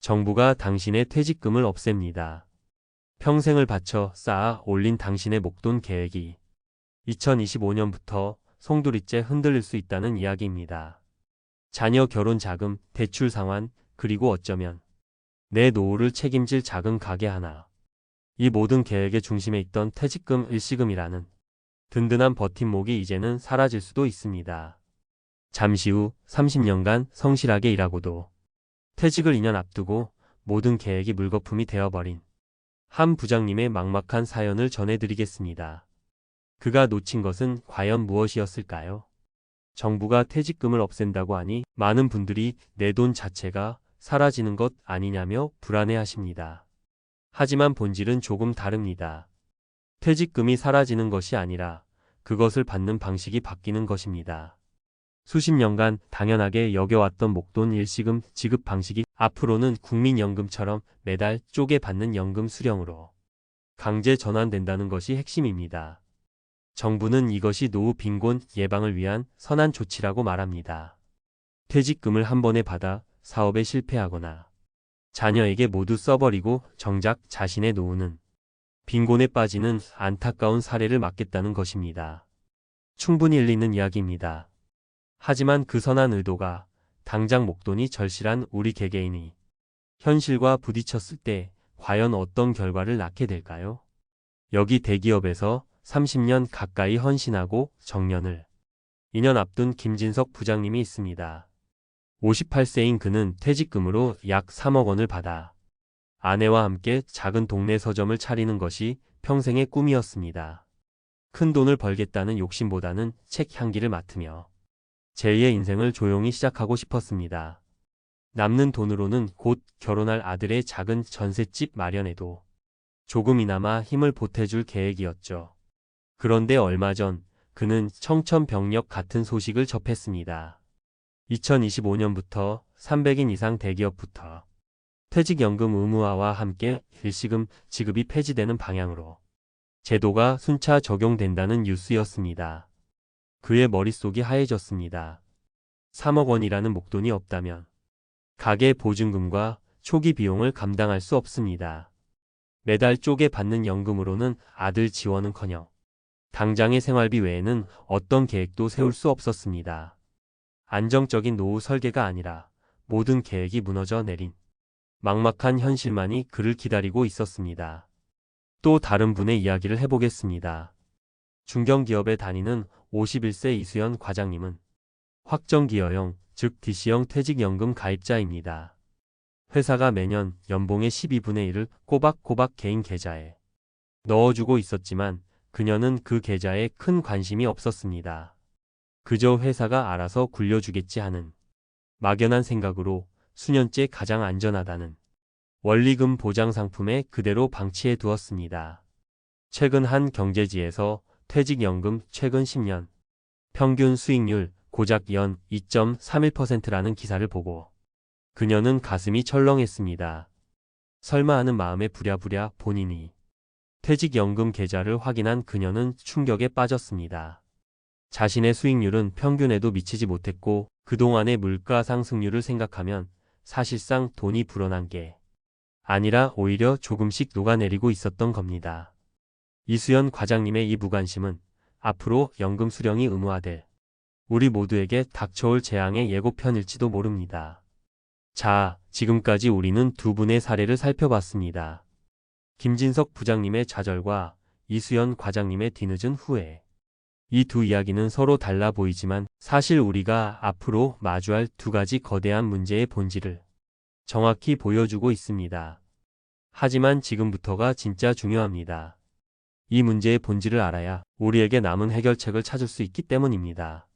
정부가 당신의 퇴직금을 없앱니다. 평생을 바쳐 쌓아 올린 당신의 목돈 계획이 2025년부터 송두리째 흔들릴 수 있다는 이야기입니다. 자녀 결혼 자금, 대출 상환, 그리고 어쩌면 내 노후를 책임질 작은 가게 하나. 이 모든 계획의 중심에 있던 퇴직금 일시금이라는 든든한 버팀목이 이제는 사라질 수도 있습니다. 잠시 후 30년간 성실하게 일하고도 퇴직을 2년 앞두고 모든 계획이 물거품이 되어버린 한 부장님의 막막한 사연을 전해드리겠습니다. 그가 놓친 것은 과연 무엇이었을까요? 정부가 퇴직금을 없앤다고 하니 많은 분들이 내 돈 자체가 사라지는 것 아니냐며 불안해하십니다. 하지만 본질은 조금 다릅니다. 퇴직금이 사라지는 것이 아니라 그것을 받는 방식이 바뀌는 것입니다. 수십 년간 당연하게 여겨왔던 목돈 일시금 지급 방식이 앞으로는 국민연금처럼 매달 쪼개 받는 연금 수령으로 강제 전환된다는 것이 핵심입니다. 정부는 이것이 노후 빈곤 예방을 위한 선한 조치라고 말합니다. 퇴직금을 한 번에 받아 사업에 실패하거나 자녀에게 모두 써버리고 정작 자신의 노후는 빈곤에 빠지는 안타까운 사례를 막겠다는 것입니다. 충분히 일리는 이야기입니다. 하지만 그 선한 의도가 당장 목돈이 절실한 우리 개개인이 현실과 부딪혔을 때 과연 어떤 결과를 낳게 될까요? 여기 대기업에서 30년 가까이 헌신하고 정년을 2년 앞둔 김진석 부장님이 있습니다. 58세인 그는 퇴직금으로 약 3억 원을 받아 아내와 함께 작은 동네 서점을 차리는 것이 평생의 꿈이었습니다. 큰 돈을 벌겠다는 욕심보다는 책 향기를 맡으며 제2의 인생을 조용히 시작하고 싶었습니다. 남는 돈으로는 곧 결혼할 아들의 작은 전셋집 마련에도 조금이나마 힘을 보태줄 계획이었죠. 그런데 얼마 전 그는 청천벽력 같은 소식을 접했습니다. 2025년부터 300인 이상 대기업부터 퇴직연금 의무화와 함께 일시금 지급이 폐지되는 방향으로 제도가 순차 적용된다는 뉴스였습니다. 그의 머릿속이 하얘졌습니다. 3억 원이라는 목돈이 없다면 가계 보증금과 초기 비용을 감당할 수 없습니다. 매달 쪼개 받는 연금으로는 아들 지원은커녕 당장의 생활비 외에는 어떤 계획도 세울 수 없었습니다. 안정적인 노후 설계가 아니라 모든 계획이 무너져 내린 막막한 현실만이 그를 기다리고 있었습니다. 또 다른 분의 이야기를 해보겠습니다. 중견기업에 다니는 51세 이수연 과장님은 확정기여형, 즉 DC형 퇴직연금 가입자입니다. 회사가 매년 연봉의 12분의 1을 꼬박꼬박 개인 계좌에 넣어주고 있었지만 그녀는 그 계좌에 큰 관심이 없었습니다. 그저 회사가 알아서 굴려주겠지 하는 막연한 생각으로 수년째 가장 안전하다는 원리금 보장 상품에 그대로 방치해 두었습니다. 최근 한 경제지에서 퇴직연금 최근 10년 평균 수익률 고작 연 2.31%라는 기사를 보고 그녀는 가슴이 철렁했습니다. 설마 하는 마음에 부랴부랴 본인이 퇴직연금 계좌를 확인한 그녀는 충격에 빠졌습니다. 자신의 수익률은 평균에도 미치지 못했고 그동안의 물가 상승률을 생각하면 사실상 돈이 불어난 게 아니라 오히려 조금씩 녹아내리고 있었던 겁니다. 이수연 과장님의 이 무관심은 앞으로 연금 수령이 의무화될 우리 모두에게 닥쳐올 재앙의 예고편일지도 모릅니다. 자, 지금까지 우리는 두 분의 사례를 살펴봤습니다. 김진석 부장님의 좌절과 이수연 과장님의 뒤늦은 후회. 이 두 이야기는 서로 달라 보이지만 사실 우리가 앞으로 마주할 두 가지 거대한 문제의 본질을 정확히 보여주고 있습니다. 하지만 지금부터가 진짜 중요합니다. 이 문제의 본질을 알아야 우리에게 남은 해결책을 찾을 수 있기 때문입니다.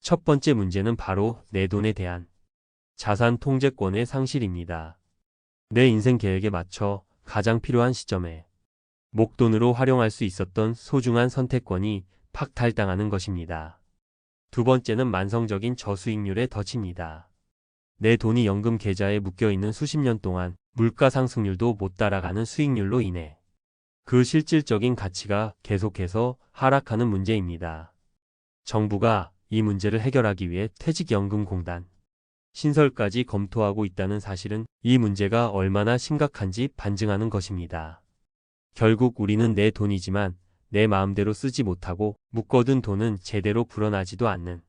첫 번째 문제는 바로 내 돈에 대한 자산 통제권의 상실입니다. 내 인생 계획에 맞춰 가장 필요한 시점에 목돈으로 활용할 수 있었던 소중한 선택권이 박탈당하는 것입니다. 두 번째는 만성적인 저수익률의 덫입니다. 내 돈이 연금 계좌에 묶여 있는 수십 년 동안 물가 상승률도 못 따라가는 수익률로 인해 그 실질적인 가치가 계속해서 하락하는 문제입니다. 정부가 이 문제를 해결하기 위해 퇴직연금공단, 신설까지 검토하고 있다는 사실은 이 문제가 얼마나 심각한지 반증하는 것입니다. 결국 우리는 내 돈이지만 내 마음대로 쓰지 못하고 묶어둔 돈은 제대로 불어나지도 않는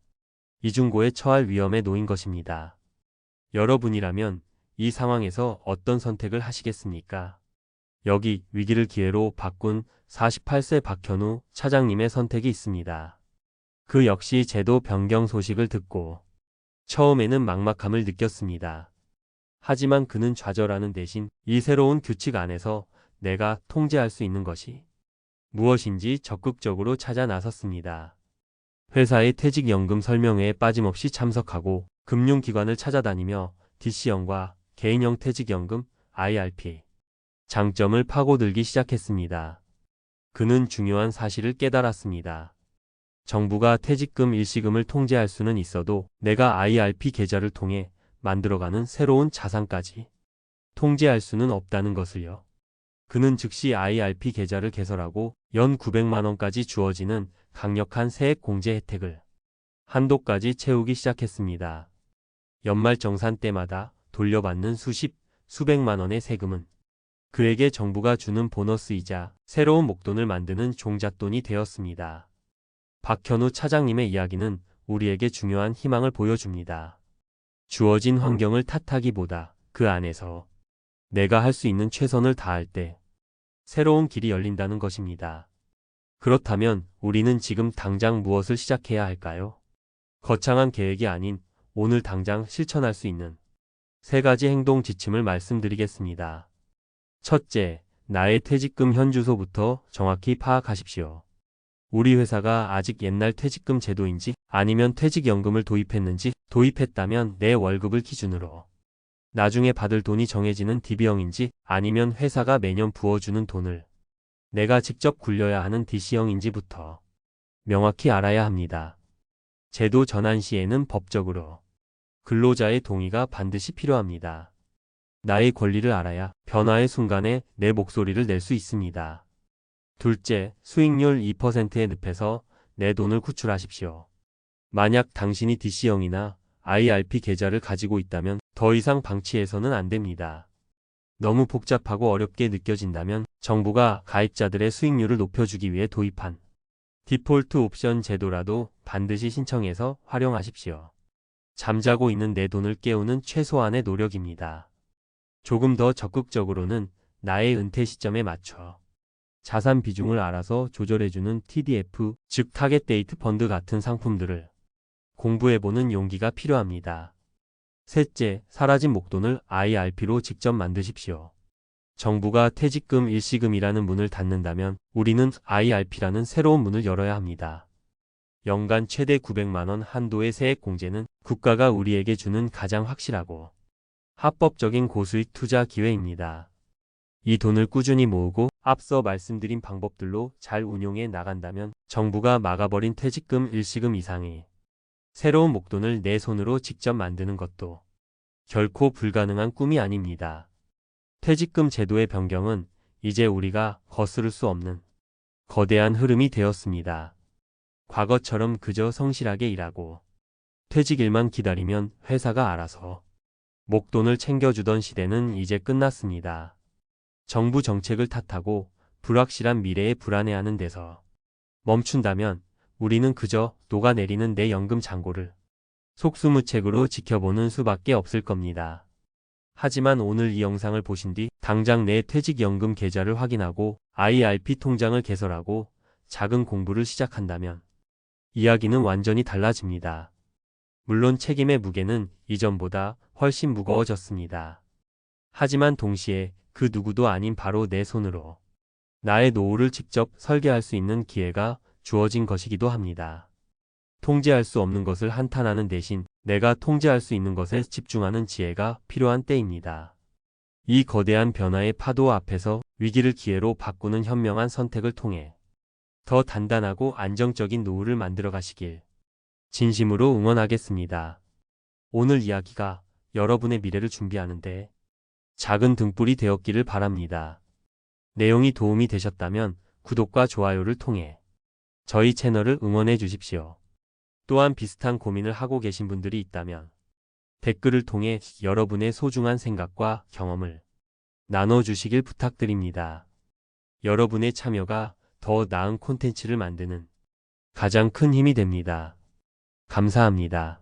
이중고에 처할 위험에 놓인 것입니다. 여러분이라면 이 상황에서 어떤 선택을 하시겠습니까? 여기 위기를 기회로 바꾼 48세 박현우 차장님의 선택이 있습니다. 그 역시 제도 변경 소식을 듣고 처음에는 막막함을 느꼈습니다. 하지만 그는 좌절하는 대신 이 새로운 규칙 안에서 내가 통제할 수 있는 것이 무엇인지 적극적으로 찾아 나섰습니다. 회사의 퇴직연금 설명회에 빠짐없이 참석하고 금융기관을 찾아다니며 DC형과 개인형 퇴직연금 IRP 장점을 파고들기 시작했습니다. 그는 중요한 사실을 깨달았습니다. 정부가 퇴직금 일시금을 통제할 수는 있어도 내가 IRP 계좌를 통해 만들어가는 새로운 자산까지 통제할 수는 없다는 것을요. 그는 즉시 IRP 계좌를 개설하고 연 900만 원까지 주어지는 강력한 세액 공제 혜택을 한도까지 채우기 시작했습니다. 연말 정산 때마다 돌려받는 수십, 수백만 원의 세금은 그에게 정부가 주는 보너스이자 새로운 목돈을 만드는 종잣돈이 되었습니다. 박현우 차장님의 이야기는 우리에게 중요한 희망을 보여줍니다. 주어진 환경을 탓하기보다 그 안에서 내가 할 수 있는 최선을 다할 때 새로운 길이 열린다는 것입니다. 그렇다면 우리는 지금 당장 무엇을 시작해야 할까요? 거창한 계획이 아닌 오늘 당장 실천할 수 있는 세 가지 행동 지침을 말씀드리겠습니다. 첫째, 나의 퇴직금 현 주소부터 정확히 파악하십시오. 우리 회사가 아직 옛날 퇴직금 제도인지 아니면 퇴직연금을 도입했는지 도입했다면 내 월급을 기준으로 나중에 받을 돈이 정해지는 DB형인지 아니면 회사가 매년 부어주는 돈을 내가 직접 굴려야 하는 DC형인지부터 명확히 알아야 합니다. 제도 전환 시에는 법적으로 근로자의 동의가 반드시 필요합니다. 나의 권리를 알아야 변화의 순간에 내 목소리를 낼 수 있습니다. 둘째, 수익률 2%의 늪에서 내 돈을 구출하십시오. 만약 당신이 DC형이나 IRP 계좌를 가지고 있다면 더 이상 방치해서는 안 됩니다. 너무 복잡하고 어렵게 느껴진다면 정부가 가입자들의 수익률을 높여주기 위해 도입한 디폴트 옵션 제도라도 반드시 신청해서 활용하십시오. 잠자고 있는 내 돈을 깨우는 최소한의 노력입니다. 조금 더 적극적으로는 나의 은퇴 시점에 맞춰 자산 비중을 알아서 조절해주는 TDF, 즉 타겟 데이트 펀드 같은 상품들을 공부해보는 용기가 필요합니다. 셋째, 사라진 목돈을 IRP로 직접 만드십시오. 정부가 퇴직금 일시금이라는 문을 닫는다면 우리는 IRP라는 새로운 문을 열어야 합니다. 연간 최대 900만원 한도의 세액 공제는 국가가 우리에게 주는 가장 확실하고 합법적인 고수익 투자 기회입니다. 이 돈을 꾸준히 모으고 앞서 말씀드린 방법들로 잘 운용해 나간다면 정부가 막아버린 퇴직금 일시금 이상의 새로운 목돈을 내 손으로 직접 만드는 것도 결코 불가능한 꿈이 아닙니다. 퇴직금 제도의 변경은 이제 우리가 거스를 수 없는 거대한 흐름이 되었습니다. 과거처럼 그저 성실하게 일하고 퇴직일만 기다리면 회사가 알아서 목돈을 챙겨주던 시대는 이제 끝났습니다. 정부 정책을 탓하고 불확실한 미래에 불안해하는 데서 멈춘다면 우리는 그저 녹아내리는 내 연금 잔고를 속수무책으로 지켜보는 수밖에 없을 겁니다. 하지만 오늘 이 영상을 보신 뒤 당장 내 퇴직연금 계좌를 확인하고 IRP 통장을 개설하고 작은 공부를 시작한다면 이야기는 완전히 달라집니다. 물론 책임의 무게는 이전보다 훨씬 무거워졌습니다. 하지만 동시에 그 누구도 아닌 바로 내 손으로 나의 노후를 직접 설계할 수 있는 기회가 주어진 것이기도 합니다. 통제할 수 없는 것을 한탄하는 대신 내가 통제할 수 있는 것에 집중하는 지혜가 필요한 때입니다. 이 거대한 변화의 파도 앞에서 위기를 기회로 바꾸는 현명한 선택을 통해 더 단단하고 안정적인 노후를 만들어 가시길 진심으로 응원하겠습니다. 오늘 이야기가 여러분의 미래를 준비하는데 작은 등불이 되었기를 바랍니다. 내용이 도움이 되셨다면 구독과 좋아요를 통해 저희 채널을 응원해 주십시오. 또한 비슷한 고민을 하고 계신 분들이 있다면 댓글을 통해 여러분의 소중한 생각과 경험을 나눠주시길 부탁드립니다. 여러분의 참여가 더 나은 콘텐츠를 만드는 가장 큰 힘이 됩니다. 감사합니다.